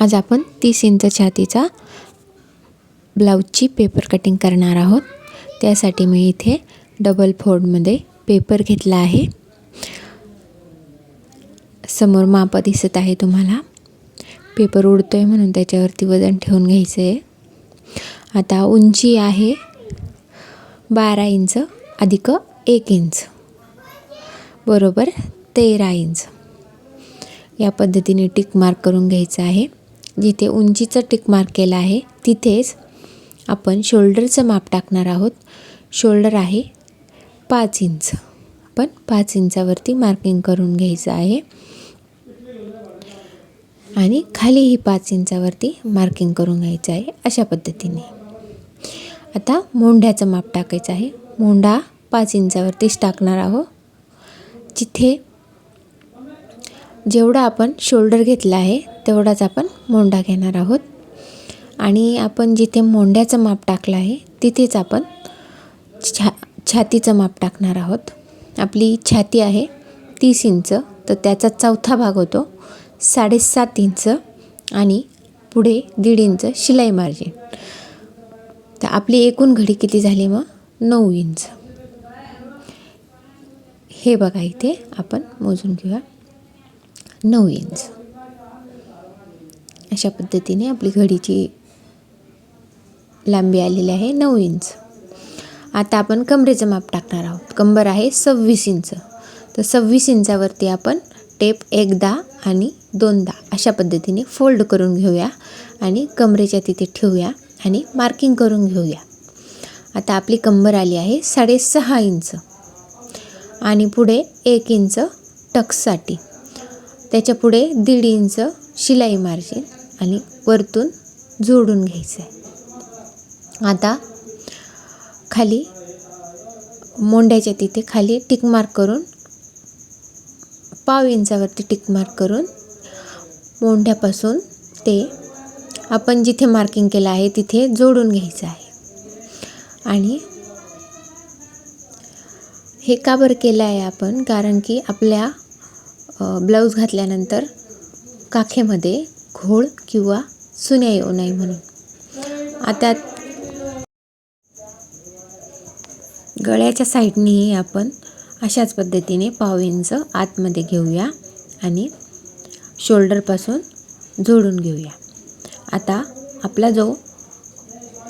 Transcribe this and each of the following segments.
आज आपण तीस इंच छातीचा ब्लाऊजची पेपर कटिंग करणार आहोत. त्यासाठी मी इथे डबल फोल्डमध्ये पेपर घेतला आहे. समोर माप दिसत आहे तुम्हाला. पेपर उडतो आहे म्हणून त्याच्यावरती वजन ठेवून घ्यायचं आहे आता उंची आहे बारा इंच अधिक एक इंच. बरोबर तेरा इंच. या पद्धतीने टिक मार्क करून घ्यायचं आहे. जिथे उंचीचं टिक मार्क केलं आहे तिथेच आपण शोल्डरचं माप टाकणार आहोत. शोल्डर आहे पाच इंच. आपण पाच इंचावरती मार्किंग करून घ्यायचं आहे. आणि खालीही पाच इंचावरती मार्किंग करून घ्यायचं आहे अशा पद्धतीने. आता मोंढ्याचं माप टाकायचं आहे. मोंढा पाच इंचावरतीच टाकणार आहोत. जिथे जेवढा आपण शोल्डर घेतला आहे तेवढाच आपण मोंडा घेणार आहोत. आणि आपण जिथे मोंड्याचं माप टाकलं आहे तिथेच आपण छा छातीचं माप टाकणार आहोत. आपली छाती आहे तीस इंच तर त्याचा चौथा भाग होतो साडेसात इंच आणि पुढे दीड इंच शिलाई मार्जिन. तर आपली एकूण घडी किती झाली मग? नऊ इंच. हे बघा इथे आपण मोजून घेऊया. नऊ इंच अशा पद्धतीने आपली घडीची लांबी आलेली आहे नऊ इंच आता आपण कमरेचं माप टाकणार आहोत. कंबर आहे सव्वीस इंच तर सव्वीस इंचावरती आपण टेप एकदा आणि दोनदा अशा पद्धतीने फोल्ड करून घेऊया आणि कमरेच्या तिथे ठेवूया आणि मार्किंग करून घेऊया. आता आपली कंबर आली आहे साडेसहा इंच आणि पुढे एक इंच टक्ससाठी त्याच्या पुढे दीड इंच शिलाई मार्जिन आणि वरतून जोडून घ्यायचं आहे. आता खाली मोंड्याच्या तिथे खाली टिक मार्क करून पाव इंचावरती टिक मार्क करून मोंढ्यापासून ते आपण जिथे मार्किंग केलं आहे तिथे जोडून घ्यायचं आहे. आणि हे का बरं केलं आहे आपण? कारण की आपल्या ब्लाऊज घातल्यानंतर काखेमध्ये घोळ किंवा सुन्या येऊ नये म्हणून. आता गळ्याच्या साईडनेही आपण अशाच पद्धतीने पाव इंच आतमध्ये घेऊया आणि शोल्डरपासून जोडून घेऊया. आता आपला जो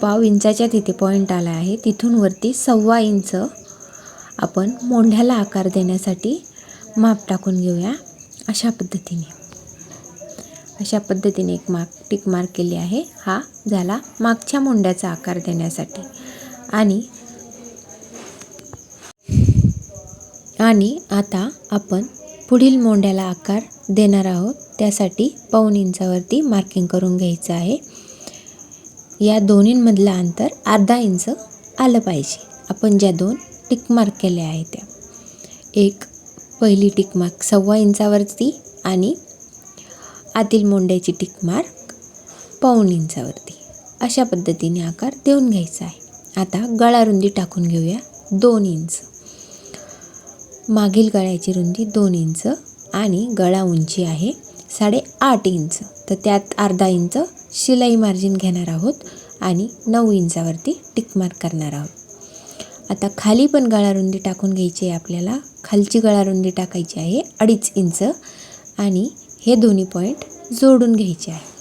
पाव इंचाच्या तिथे पॉईंट आला आहे तिथून वरती सव्वा इंच आपण मोंढ्याला आकार देण्यासाठी माप टाकून घेऊया अशा पद्धतीने. अशा पद्धतीने एक मार्क टिक मार्क केली आहे. हा झाला मागच्या मोंड्याचा आकार देण्यासाठी. आणि आणि आता आपण पुढील मोंड्याला आकार देणार आहोत. त्यासाठी पाऊन इंचावरती मार्किंग करून घ्यायचं आहे. या दोन्हींमधलं अंतर अर्धा इंच आलं पाहिजे. आपण ज्या दोन टिक मार्क केल्या आहेत त्या. एक पहिली टिक मार्क सव्वा इंचावरती आणि आतील मोंड्याची टिक मार्क पाऊण इंचावरती. अशा पद्धतीने आकार देऊन घ्यायचा आहे. आता गळा रुंदी टाकून घेऊया दोन इंच. मागील गळ्याची रुंदी दोन इंच आणि गळा उंची आहे साडेआठ इंच. तर त्यात अर्धा इंच शिलाई मार्जिन घेणार आहोत आणि नऊ इंचावरती टिक मार्क करणार आहोत. आता खाली पण गळारुंदी टाकून घ्यायची आहे आपल्याला. खालची गळारुंदी टाकायची आहे अडीच इंच. आणि हे दोन्ही पॉईंट जोडून घ्यायचे आहे.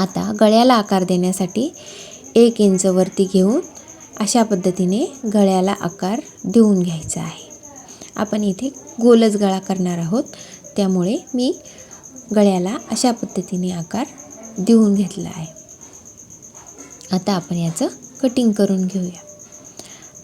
आता गळ्याला आकार देण्यासाठी एक इंच वरती घेऊन अशा पद्धतीने गळ्याला आकार देऊन घ्यायचा आहे. आपण इथे गोलच गळा करणार आहोत. त्यामुळे मी गळ्याला अशा पद्धतीने आकार देऊन घेतला आहे. आता आपण याचं कटिंग करून घेऊया.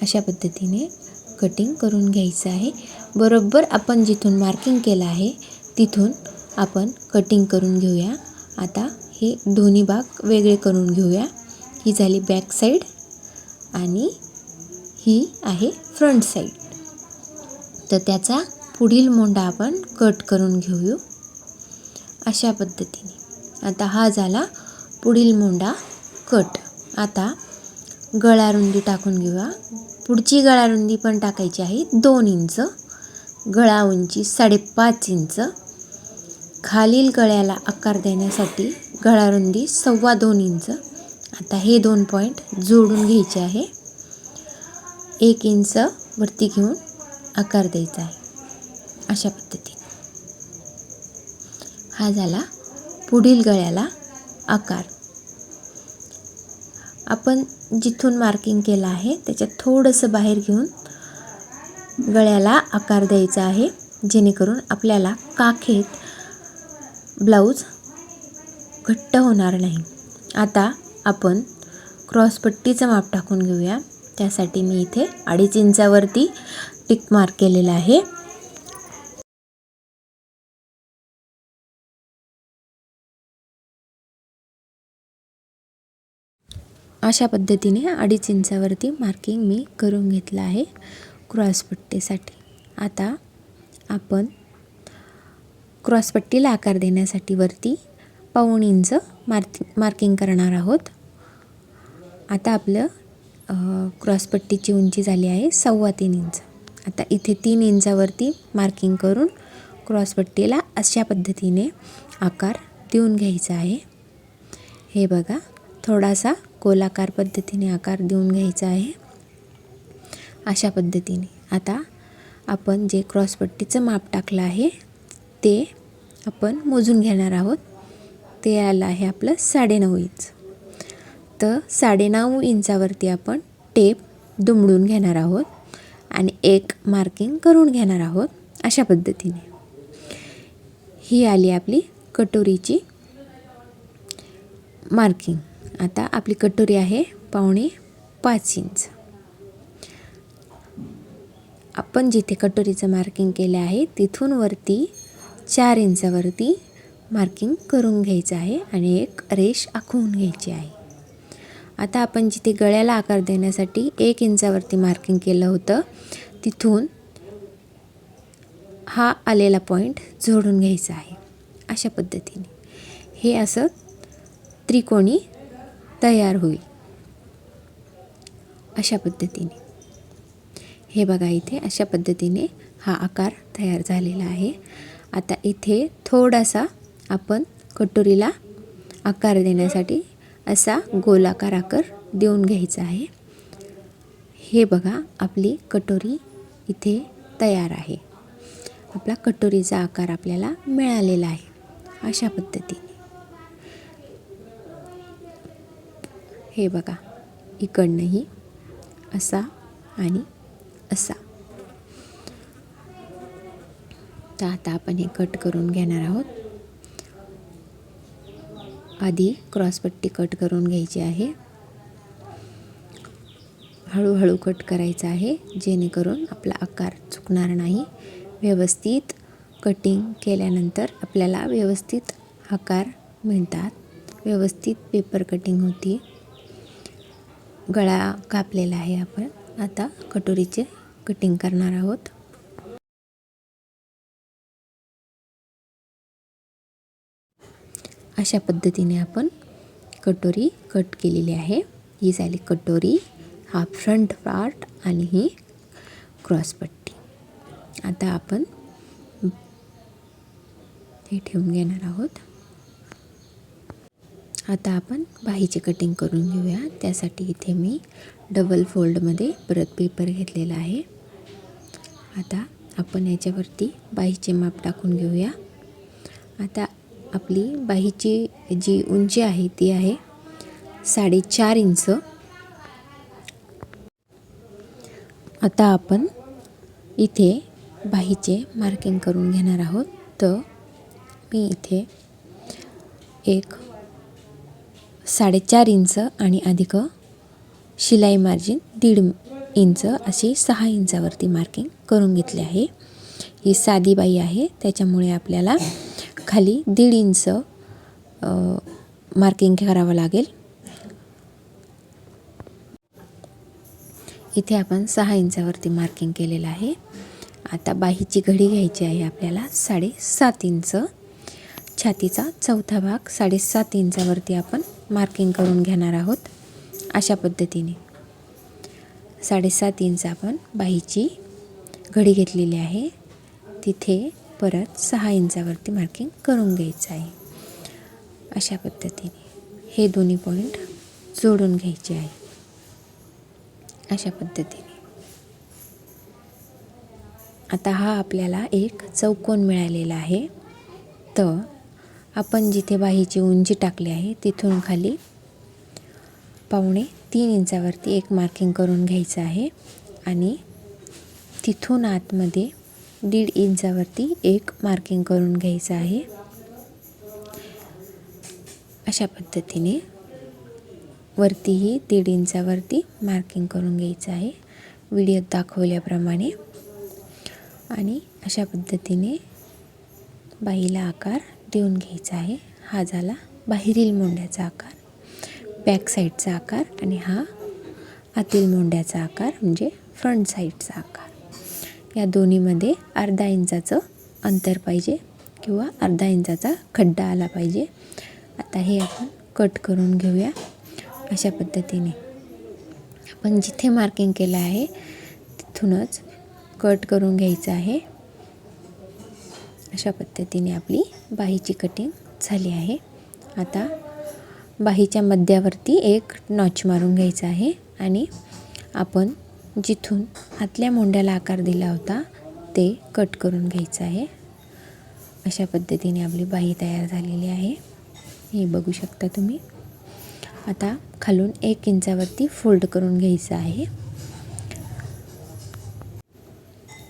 अशा पद्धतीने कटिंग करून घ्यायचं आहे. बरोबर आपण जिथून मार्किंग केलं आहे तिथून आपण कटिंग करून घेऊया. आता हे दोन्ही भाग वेगळे करून घेऊया. ही झाली बॅक साईड आणि ही आहे फ्रंट साईड तर त्याचा पुढील मोंडा आपण कट करून घेऊ अशा पद्धतीने. आता हा झाला पुढील मोंडा कट आता गळारुंदी टाकून घेऊया. पुढची गळारुंदी पण टाकायची आहे. दोन इंच. गळा उंची साडेपाच इंच. खालील गळ्याला आकार देण्यासाठी गळारुंदी सव्वा दोन इंच. आता हे दोन पॉईंट जोडून घ्यायचे आहे. एक इंच वरती घेऊन आकार द्यायचा आहे. अशा पद्धतीने. हा झाला पुढील गळ्याला आकार. आपण जिथून मार्किंग केलं आहे त्याच्यात थोडंसं बाहेर घेऊन गळ्याला आकार द्यायचा आहे जेणेकरून आपल्याला काखेत ब्लाऊज घट्ट होणार नाही. आता आपण क्रॉसपट्टीचं माप टाकून घेऊया. त्यासाठी मी इथे अडीच इंचावरती टिक मार्क केलेला आहे. अशा पद्धतीने अडीच इंचावरती मार्किंग मी करून घेतलं आहे क्रॉसपट्टीसाठी आता आपण क्रॉसपट्टीला आकार देण्यासाठी वरती पाऊण इंच मार्क मार्किंग करणार आहोत. आता आपलं क्रॉसपट्टीची उंची झाली आहे सव्वा तीन इंच. आता इथे तीन इंचावरती मार्किंग करून क्रॉसपट्टीला अशा पद्धतीने आकार देऊन घ्यायचा आहे. हे बघा. थोडासा गोलाकार पद्धतीने आकार देऊन घ्यायचा आहे. अशा पद्धतीने. आता आपण जे क्रॉसपट्टीचं माप टाकलं आहे ते आपण मोजून घेणार आहोत. ते आलं आहे आपलं साडेनऊ इंच. तर साडेनऊ इंचावरती आपण टेप दुमडून घेणार आहोत आणि एक मार्किंग करून घेणार आहोत अशा पद्धतीने. ही आली आपली कटोरीची मार्किंग. आता आपली कटोरी आहे पावणे पाच इंच. आपण जिथे कटोरीचं मार्किंग केलं आहे तिथून वरती चार इंचावरती मार्किंग करून घ्यायचं आहे आणि एक रेष आखवून घ्यायची आहे. आता आपण जिथे गळ्याला आकार देण्यासाठी एक इंचावरती मार्किंग केलं होतं तिथून हा आलेला पॉईंट जोडून घ्यायचा आहे. अशा पद्धतीने. हे असं त्रिकोणी तयार होईल. अशा पद्धतीने. हे बघा इथे अशा पद्धतीने हा आकार तयार झालेला आहे. आता इथे थोडासा आपण कटोरीला आकार देण्यासाठी असा गोलाकार आकार देऊन घ्यायचा आहे. हे बघा आपली कटोरी इथे तयार आहे. आपला कटोरीचा आकार आपल्याला मिळालेला आहे. अशा पद्धतीने. हे बघा इकडनंही असा आणि असा. तर आता आपण हे कट करून घेणार आहोत. आधी क्रॉसपट्टी कट करून घ्यायची आहे. हळूहळू कट करायचं आहे जेणेकरून आपला आकार चुकणार नाही. व्यवस्थित कटिंग केल्यानंतर आपल्याला व्यवस्थित आकार मिळतात. व्यवस्थित पेपर कटिंग होती. गळा कापलेला आहे आपण. आता कटोरीचे कटिंग करणार आहोत. अशा पद्धतीने आपण कटोरी कट केलेली आहे. ही झाली कटोरी हा फ्रंट पार्ट आणि ही क्रॉसपट्टी आता आपण हे ठेवून घेणार आहोत. आता आपण बाहीची कटिंग करून घेऊया. त्यासाठी इथे मी डबल फोल्डमध्ये परत पेपर घेतलेला आहे. आता आपण याच्यावरती बाहीचे माप टाकून घेऊया. आता आपली बाहीची जी उंची आहे ती आहे साडेचार इंच. आता आपण इथे बाहीचे मार्किंग करून घेणार आहोत. तर मी इथे एक साडेचार इंच आणि अधिक शिलाई मार्जिन दीड इंच अशी सहा इंचावरती मार्किंग करून घेतली आहे. ही साधी बाई आहे. त्याच्यामुळे आपल्याला खाली दीड इंच मार्किंग करावं लागेल. इथे आपण सहा इंचावरती मार्किंग केलेलं आहे. आता बाहीची घडी घ्यायची आहे आपल्याला साडेसात इंच. छातीचा चौथा भाग साडेसात इंचावरती आपण मार्किंग करून घेणार आहोत अशा पद्धतीने. साडेसात इंच आपण बाहीची घडी घेतलेली आहे. तिथे परत सहा इंचावरती मार्किंग करून घ्यायचं आहे. अशा पद्धतीने हे दोन्ही पॉईंट जोडून घ्यायचे आहे. अशा पद्धतीने. आता हा आपल्याला एक चौकोन मिळालेला आहे. तर आपण जिथे बाहीची उंची टाकली आहे तिथून खाली पावणे तीन इंचावरती एक मार्किंग करून घ्यायचं आहे आणि तिथून आतमध्ये दीड इंचावरती एक मार्किंग करून घ्यायचं आहे. अशा पद्धतीने वरतीही दीड इंचावरती मार्किंग करून घ्यायचं आहे. व्हिडिओत दाखवल्याप्रमाणे आणि अशा पद्धतीने बाईला आकार देऊन घ्यायचा आहे. हा झाला बाहेरील मोंड्याचा आकार बॅक साईडचा आकार आणि हा आतील मोंड्याचा आकार म्हणजे फ्रंट साईडचा आकार. या दोन्हीमध्ये अर्धा इंचाचं अंतर पाहिजे किंवा अर्धा इंचाचा खड्डा आला पाहिजे. आता हे आपण कट करून घेऊया. अशा पद्धतीने. आपण जिथे मार्किंग केलं आहे तिथूनच कट करून घ्यायचं आहे. अशा पद्धतीने आपली बाहीची कटिंग झाली आहे. आता बाहीच्या मध्यावरती एक नॉच मारून घ्यायचा आहे आणि आपण जिथून आतल्या मोंड्याला आकार दिला होता ते कट करून घ्यायचं आहे. अशा पद्धतीने आपली बाही तयार झालेली आहे. हे बघू शकता तुम्ही. आता खालून एक इंचावरती फोल्ड करून घ्यायचं आहे.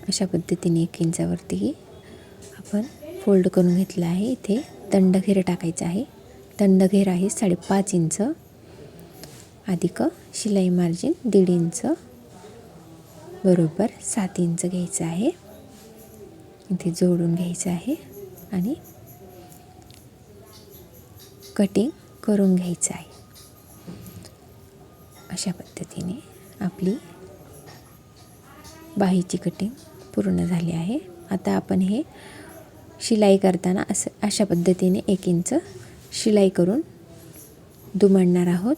अशा पद्धतीने एक इंचावरती आपण फोल्ड करून घेतलं आहे इथे. दंडघेर टाकायचं आहे. दंडघेर आहे साडेपाच इंच. अधिक शिलाई मार्जिन दीड इंच. बरोबर सात इंच घ्यायचं आहे. इथे जोडून घ्यायचं आहे आणि कटिंग करून घ्यायचं आहे. अशा पद्धतीने आपली बाहीची कटिंग पूर्ण झाली आहे. आता आपण हे शिलाई करताना असं अशा पद्धतीने एक इंच शिलाई करून दुमडणार आहोत.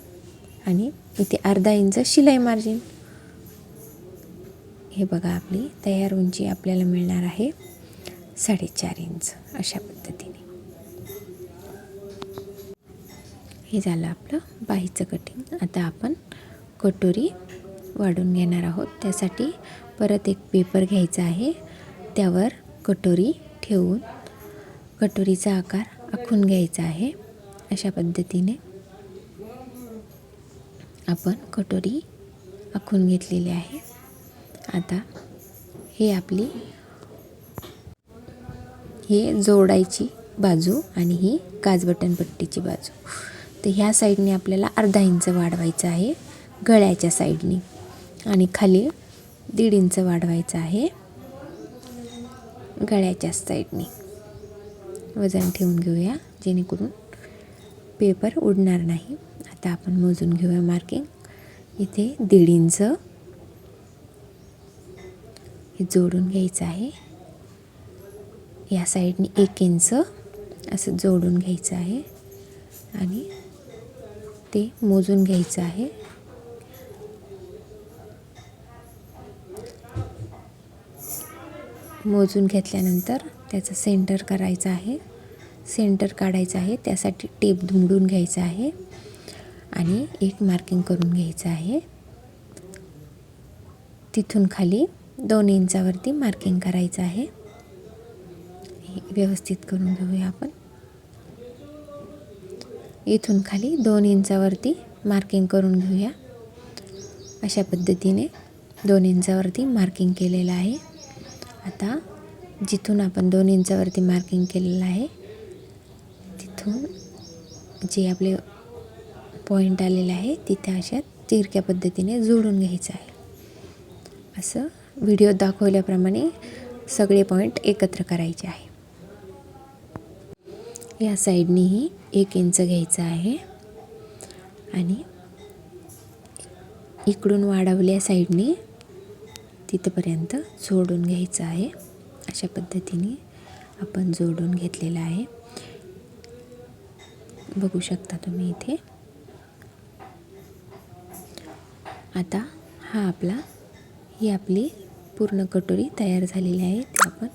आणि इथे अर्धा इंच शिलाई मार्जिन. हे बघा आपली तयार उंची आपल्याला मिळणार आहे साडेचार इंच अशा पद्धतीने. हे झालं आपलं बाहीचं कटिंग आता आपण कटोरी वाढून घेणार आहोत. त्यासाठी परत एक पेपर घ्यायचा आहे. त्यावर कटोरी ठेवून कटोरीचा आकार आखून घ्यायचा आहे. अशा पद्धतीने आपण कटोरी आखून घेतलेली आहे. आता हे आपली हे जोडायची बाजू आणि ही काजबटन पट्टीची बाजू. तर ह्या साईडने आपल्याला अर्धा इंच वाढवायचं आहे गळ्याच्या साईडने. आणि खाली दीड इंच वाढवायचं आहे गळ्याच्या साईडने. वजन ठेवून घेऊया जेणेकरून पेपर उडणार नाही. आता आपण मोजून घेऊया मार्किंग इथे दीड इंच हे जोडून घ्यायचं आहे. या साईडने एक इंच असं जोडून घ्यायचं आहे. आणि ते मोजून घ्यायचं आहे. मोजून घेतल्यानंतर त्याचं सेंटर करायचं आहे. सेंटर काढायचं आहे. त्यासाठी टेप दुमडून घ्यायचं आहे. आणि एक मार्किंग करून घ्यायचं आहे. तिथून खाली दोन इंचावरती मार्किंग करायचं आहे. हे व्यवस्थित करून घेऊया आपण. इथून खाली दोन इंचावरती मार्किंग करून घेऊया. अशा पद्धतीने दोन इंचावरती मार्किंग केलेलं आहे. आता जिथून आपण दोन इंचावरती मार्किंग केलेलं आहे. तिथून जे आपले पॉईंट आलेलं आहे तिथे अशा तिरक्या पद्धतीने जोडून घ्यायचं आहे. असं व्हिडिओ दाखवल्याप्रमाणे सगळे पॉईंट एकत्र करायचे आहे. या साईडनेही एक इंच घ्यायचं आहे. आणि इकडून वाढवल्या साईडने तिथंपर्यंत जोडून घ्यायचं आहे. अशा पद्धतीने आपण जोडून घेतलेलं आहे. बघू शकता तुम्ही इथे. आता हा आपला ही आपली पूर्ण कटोरी तयार झालेली आहे. ती आपण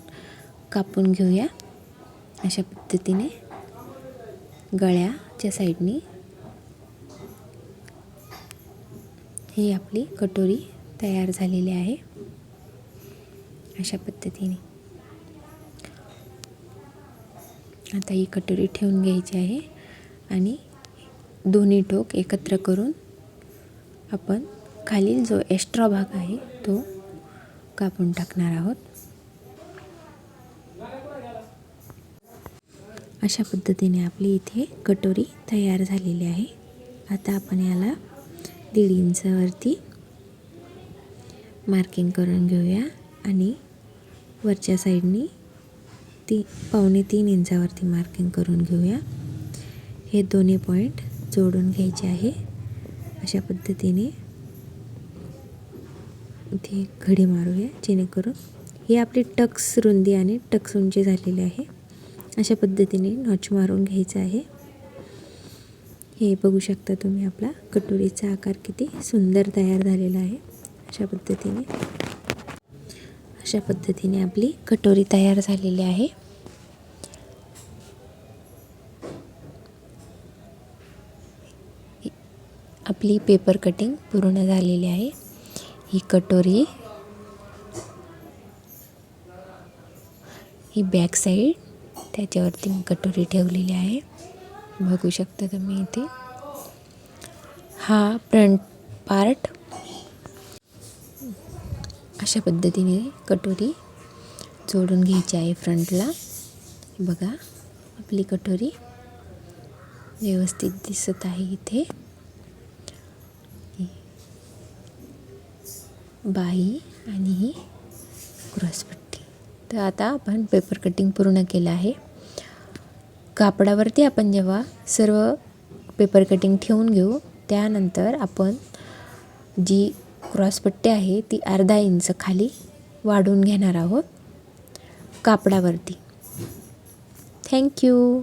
कापून घेऊया. अशा पद्धतीने गळ्याच्या साईडनी ही आपली कटोरी तयार झालेली आहे. अशा पद्धतीने. आता ही कटोरी ठेवून घ्यायची आहे आणि दोन्ही टोक एकत्र करून आपण खालील जो एक्स्ट्रा भाग आहे तो कापून टाकणार आहोत. अशा पद्धतीने आपली इथे कटोरी तयार झालेली आहे. आता आपण याला दीड इंचावरती मार्किंग करून घेऊया आणि वरच्या साईडनी ती पावणे तीन इंचावरती मार्किंग करून घेऊया. हे दोन्ही पॉईंट जोडून घ्यायचे आहे. अशा पद्धतीने इथे घडी मारूया जेणेकरून ही आपली टक्स रुंदी आणि टक्स उंची झालेली आहे. अशा पद्धतीने नॉच मारून घ्यायचं आहे. हे बघू शकता तुम्ही आपला कटोरीचा आकार किती सुंदर तयार झालेला आहे. अशा पद्धतीने अशा पद्धतीने आपली कटोरी तयार झालेली आहे. आपली पेपर कटिंग पूर्ण झालेली आहे. ही कटोरी ही बॅक साईड त्याच्यावरती मी कटोरी ठेवलेली आहे. बघू शकता तुम्ही इथे. हा फ्रंट पार्ट अशा पद्धतीने कटोरी जोडून घ्यायची आहे फ्रंटला. बघा आपली कटोरी व्यवस्थित दिसत आहे इथे. बाही आणि ही क्रॉसपट्टी. तर आता आपण पेपर कटिंग पूर्ण केलं आहे. कापडावरती आपण जेव्हा सर्व पेपर कटिंग ठेवून घेऊ त्यानंतर आपण जी क्रॉसपट्टी आहे ती अर्धा इंच खाली वाढून घेणार आहोत कापडावरती. थँक्यू